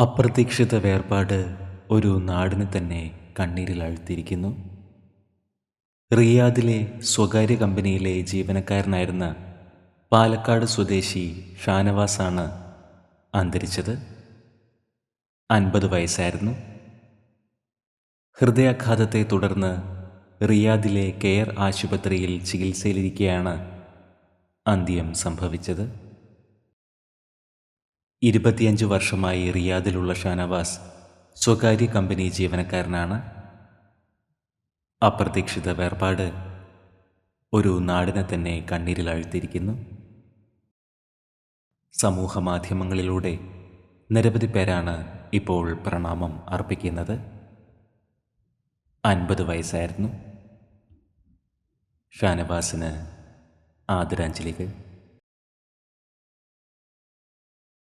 അപ്രതീക്ഷിത വേർപാട് ഒരു നാടിനെ തന്നെ കണ്ണീരിൽ അഴുത്തിയിരിക്കുന്നു റിയാദിലെ സ്വകാര്യ കമ്പനിയിലെ ജീവനക്കാരനായിരുന്ന പാലക്കാട് സ്വദേശി ഷാനവാസാണ് അന്തരിച്ചത്. അൻപത് വയസ്സായിരുന്നു. ഹൃദയാഘാതത്തെ തുടർന്ന് റിയാദിലെ കെയർ ആശുപത്രിയിൽ ചികിത്സയിലിരിക്കെയാണ് അന്ത്യം സംഭവിച്ചത്. ഇരുപത്തിയഞ്ച് വർഷമായി റിയാദിലുള്ള ഷാനവാസ് സ്വകാര്യ കമ്പനി ജീവനക്കാരനാണ്. അപ്രതീക്ഷിത വേർപാട് ഒരു നാടിനെ തന്നെ കണ്ണീരിൽ അഴുത്തിരിക്കുന്നു സമൂഹ മാധ്യമങ്ങളിലൂടെ നിരവധി പേരാണ് ഇപ്പോൾ പ്രണാമം അർപ്പിക്കുന്നത്. അൻപത് വയസ്സായിരുന്നു. ഷാനവാസിന് ആദരാഞ്ജലികൾ.